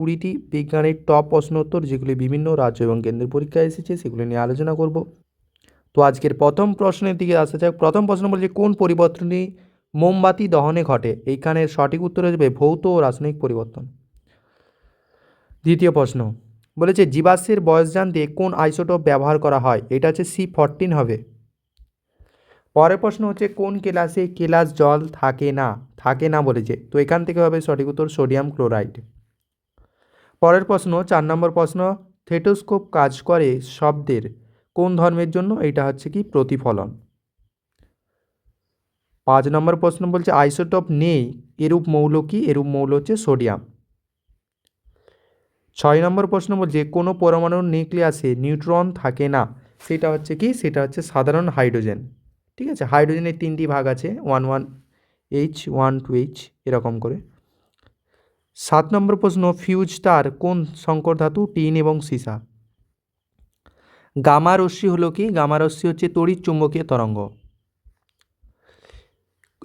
কুড়িটি বিজ্ঞানের টপ প্রশ্নোত্তর যেগুলি বিভিন্ন রাজ্য এবং কেন্দ্রের পরীক্ষায় এসেছে, সেগুলি নিয়ে আলোচনা করব। তো আজকের প্রথম প্রশ্নের দিকে আসা যাক। প্রথম প্রশ্ন বলছে কোন পরিবর্তনই মোমবাতি দহনে ঘটে? এইখানের সঠিক উত্তর আসবে ভৌত ও রাসায়নিক পরিবর্তন। দ্বিতীয় প্রশ্ন বলেছে জীবাশ্মের বয়স জানতে কোন আইসোটোপ ব্যবহার করা হয়? এটা হচ্ছে সি ফরটিন হবে। পরের প্রশ্ন হচ্ছে, কোন কেলাসে কেলাস জল থাকে না? থাকে না বলেছে তো এখান থেকে হবে সঠিক উত্তর সোডিয়াম ক্লোরাইড। পরের প্রশ্ন, চার নম্বর প্রশ্ন, থেটোস্কোপ কাজ করে শব্দের কোন ধর্মের জন্য? এটা হচ্ছে কি প্রতিফলন। পাঁচ নম্বর প্রশ্ন বলছে, আইসোটপ নেই, এরূপ মৌল কি? এরূপ মৌল হচ্ছে সোডিয়াম। ছয় নম্বর প্রশ্ন বলছে, কোনো পরমাণুর নিউক্লিয়াসে নিউট্রন থাকে না, সেটা হচ্ছে কি? সেটা হচ্ছে সাধারণ হাইড্রোজেন। ঠিক আছে? হাইড্রোজেনের তিনটি ভাগ আছে one one H one two H এরকম করে। সাত নম্বর প্রশ্ন, ফিউজ তার কোন সংকর ধাতু? টিন এবং সীসা। গামা রশ্মি হলো কি? গামা রশ্মি হচ্ছে তড়িৎ চুম্বকীয় তরঙ্গ।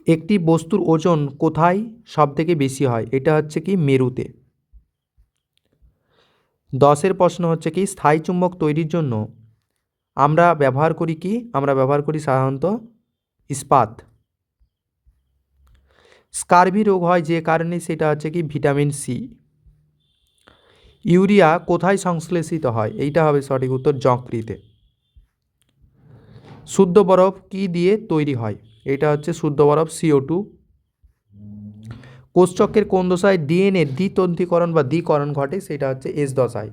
একটি বস্তুর ওজন কোথায় সব থেকে বেশি হয়? এটা হচ্ছে কি? মেরুতে। দশের প্রশ্ন হচ্ছে কি? স্থায়ী চুম্বক তৈরির জন্য আমরা ব্যবহার করি কি? আমরা ব্যবহার করি সাধারণত ইস্পাত। স্কারভি রোগ হয় যে কারণে সেটা হচ্ছে কি ভিটামিন সি। ইউরিয়া কোথায় সংশ্লেষিত হয়? এইটা হবে সঠিক উত্তর যকৃতে। শুদ্ধ বরফ কি দিয়ে তৈরি হয়? এটা হচ্ছে শুদ্ধ বরফ সিও টু কোষচক্রের কোন দশায় ডিএনএ দ্বিতন্ত্রীকরণ বা দ্বিকরণ ঘটে? সেটা হচ্ছে এস দশায়।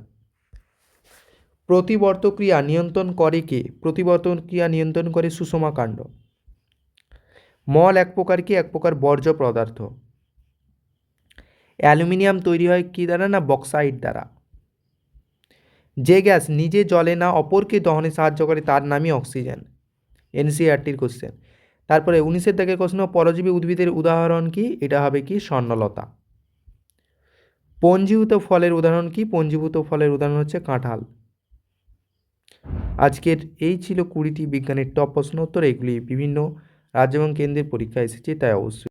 প্রতিবর্ত ক্রিয়া নিয়ন্ত্রণ করে কে? প্রতিবর্তন ক্রিয়া নিয়ন্ত্রণ করে সুষমা কাণ্ড। মল এক প্রকার কি? এক প্রকার বর্জ্য পদার্থ। অ্যালুমিনিয়াম তৈরি হয় কী দ্বারা না? বক্সাইড দ্বারা। যে গ্যাস নিজে জলে না, অপরকে দহনে সাহায্য করে, তার নামই অক্সিজেন। এনসিআরটির কোশ্চেন তারপরে উনিশের দাগের প্রশ্ন, পরজীবী উদ্ভিদের উদাহরণ কি? এটা হবে কি? স্বর্ণলতা। পঞ্জীভূত ফলের উদাহরণ কি? পঞ্জীভূত ফলের উদাহরণ হচ্ছে কাঁঠাল। আজকের এই ছিল কুড়িটি বিজ্ঞানের টপ প্রশ্ন উত্তর, এগুলি বিভিন্ন রাজ্য এবং কেন্দ্রের পরীক্ষা এসেছে তাই অবশ্যই